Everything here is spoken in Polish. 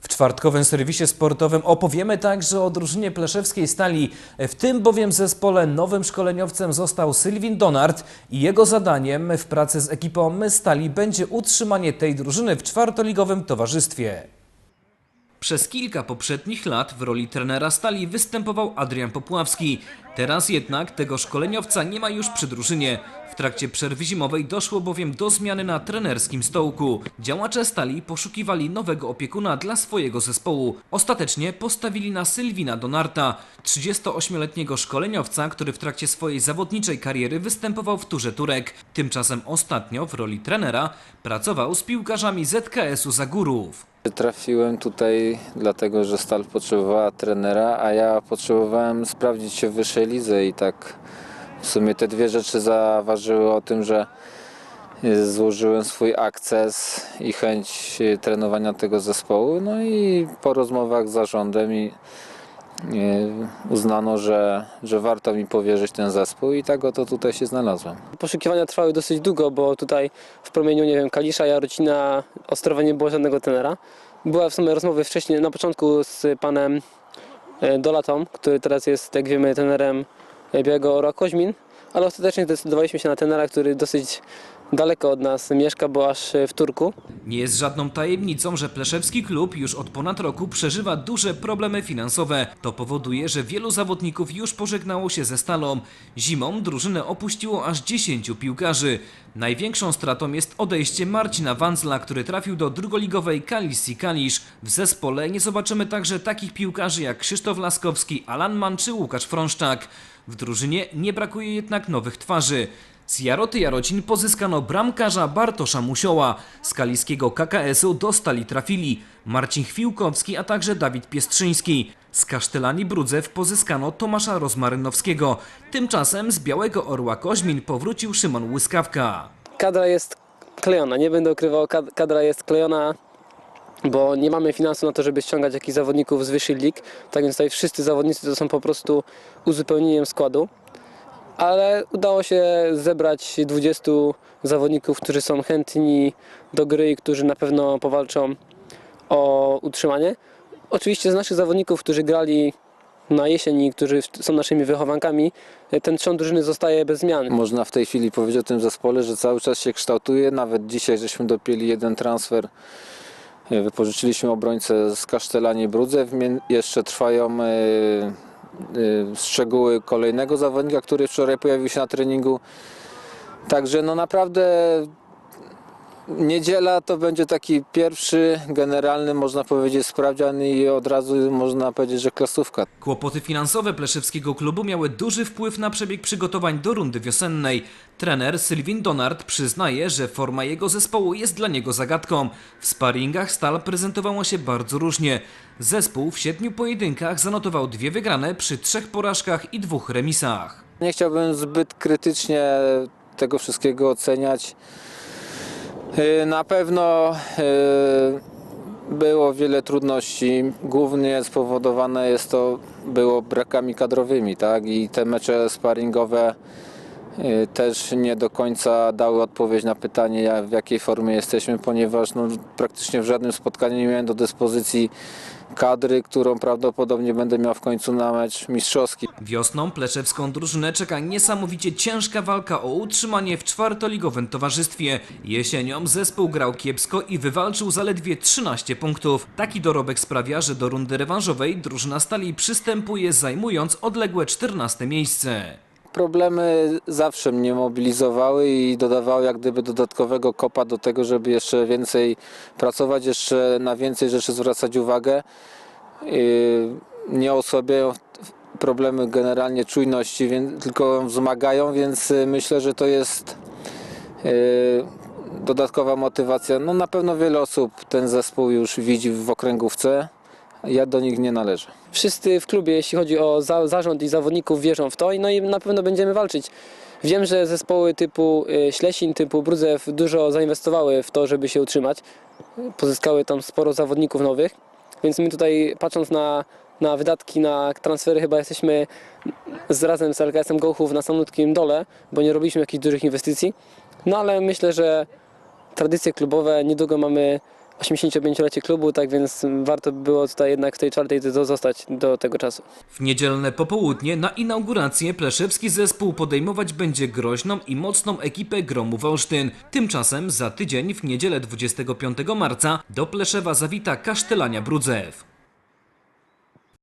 W czwartkowym serwisie sportowym opowiemy także o drużynie pleszewskiej Stali. W tym bowiem zespole nowym szkoleniowcem został Sylwin Donard i jego zadaniem w pracy z ekipą Stali będzie utrzymanie tej drużyny w czwartoligowym towarzystwie. Przez kilka poprzednich lat w roli trenera Stali występował Adrian Popławski. Teraz jednak tego szkoleniowca nie ma już przy drużynie. W trakcie przerwy zimowej doszło bowiem do zmiany na trenerskim stołku. Działacze Stali poszukiwali nowego opiekuna dla swojego zespołu. Ostatecznie postawili na Sylwina Donarta, 38-letniego szkoleniowca, który w trakcie swojej zawodniczej kariery występował w Turze Turek. Tymczasem ostatnio w roli trenera pracował z piłkarzami ZKS-u Zagórów. Trafiłem tutaj dlatego, że Stal potrzebowała trenera, a ja potrzebowałem sprawdzić się w wyższej lidze i tak w sumie te dwie rzeczy zaważyły o tym, że złożyłem swój akces i chęć trenowania tego zespołu. No i po rozmowach z zarządem i e, uznano, że, że warto mi powierzyć ten zespół i tak oto tutaj się znalazłem. Poszukiwania trwały dosyć długo, bo tutaj w promieniu, nie wiem, Kalisza, Jarocina, Ostrowa nie było żadnego tenera. Była w sumie rozmowy wcześniej, na początku z panem e, Dolatą, który teraz jest, jak wiemy, trenerem e, Białego Orła Koźmin, ale ostatecznie zdecydowaliśmy się na tenera, który dosyć daleko od nas mieszka, bo aż e, w Turku. Nie jest żadną tajemnicą, że Pleszewski klub już od ponad roku przeżywa duże problemy finansowe. To powoduje, że wielu zawodników już pożegnało się ze Stalą. Zimą drużynę opuściło aż 10 piłkarzy. Największą stratą jest odejście Marcina Wanzla, który trafił do drugoligowej Kalisji Kalisz. W zespole nie zobaczymy także takich piłkarzy jak Krzysztof Laskowski, Alan Mann czy Łukasz Frąszczak. W drużynie nie brakuje jednak nowych twarzy. Z Jaroty Jarocin pozyskano bramkarza Bartosza Musioła. Z kaliskiego KKS-u dostali trafili Marcin Chwiłkowski, a także Dawid Piestrzyński. Z Kasztelani Brudzew pozyskano Tomasza Rozmarynowskiego. Tymczasem z Białego Orła Koźmin powrócił Szymon Łyskawka. Kadra jest klejona, nie będę ukrywał, kad- kadra jest klejona, bo nie mamy finansu na to, żeby ściągać jakichś zawodników z wyższych lig. Tak więc tutaj wszyscy zawodnicy to są po prostu uzupełnieniem składu. Ale udało się zebrać 20 zawodników, którzy są chętni do gry i którzy na pewno powalczą o utrzymanie. Oczywiście z naszych zawodników, którzy grali na jesieni, którzy są naszymi wychowankami, ten trzon drużyny zostaje bez zmian. Można w tej chwili powiedzieć o tym zespole, że cały czas się kształtuje. Nawet dzisiaj żeśmy dopięli jeden transfer. E, Wypożyczyliśmy obrońcę z Kasztelani Brudzew. Jeszcze trwają e, szczegóły kolejnego zawodnika, który wczoraj pojawił się na treningu. Także no naprawdę niedziela to będzie taki pierwszy generalny, można powiedzieć, sprawdzian i od razu można powiedzieć, że klasówka. Kłopoty finansowe Pleszewskiego klubu miały duży wpływ na przebieg przygotowań do rundy wiosennej. Trener Sylwin Donard przyznaje, że forma jego zespołu jest dla niego zagadką. W sparingach Stal prezentowało się bardzo różnie. Zespół w siedmiu pojedynkach zanotował dwie wygrane przy trzech porażkach i dwóch remisach. Nie chciałbym zbyt krytycznie tego wszystkiego oceniać. Yy, Na pewno yy, było wiele trudności. Głównie spowodowane jest to było brakami kadrowymi, tak? I te mecze sparingowe yy, też nie do końca dały odpowiedź na pytanie, w jakiej formie jesteśmy, ponieważ no, praktycznie w żadnym spotkaniu nie miałem do dyspozycji kadry, którą prawdopodobnie będę miał w końcu na mecz mistrzowski. Wiosną pleszewską drużynę czeka niesamowicie ciężka walka o utrzymanie w czwartoligowym towarzystwie. Jesienią zespół grał kiepsko i wywalczył zaledwie 13 punktów. Taki dorobek sprawia, że do rundy rewanżowej drużyna Stali przystępuje zajmując odległe 14 miejsce. Problemy zawsze mnie mobilizowały i dodawały jak gdyby dodatkowego kopa do tego, żeby jeszcze więcej pracować, jeszcze na więcej rzeczy zwracać uwagę. Yy, Nie osłabiają problemy generalnie czujności, tylko wzmagają, więc y, myślę, że to jest yy, dodatkowa motywacja. No na pewno wiele osób ten zespół już widzi w okręgówce. Ja do nich nie należę. Wszyscy w klubie, jeśli chodzi o za, zarząd i zawodników, wierzą w to i no i na pewno będziemy walczyć. Wiem, że zespoły typu y, Ślesin, typu Brudzew dużo zainwestowały w to, żeby się utrzymać. Pozyskały tam sporo zawodników nowych, więc my tutaj patrząc na, na wydatki, na transfery chyba jesteśmy z razem z LKS-em Gołchów na samotnym dole, bo nie robiliśmy jakichś dużych inwestycji. No ale myślę, że tradycje klubowe, niedługo mamy 85-lecie klubu, tak więc warto by było tutaj jednak w tej czwartej zostać do tego czasu. W niedzielne popołudnie na inaugurację pleszewski zespół podejmować będzie groźną i mocną ekipę Gromu Wolsztyn. Tymczasem za tydzień w niedzielę 25 marca do Pleszewa zawita Kasztelania Brudzew.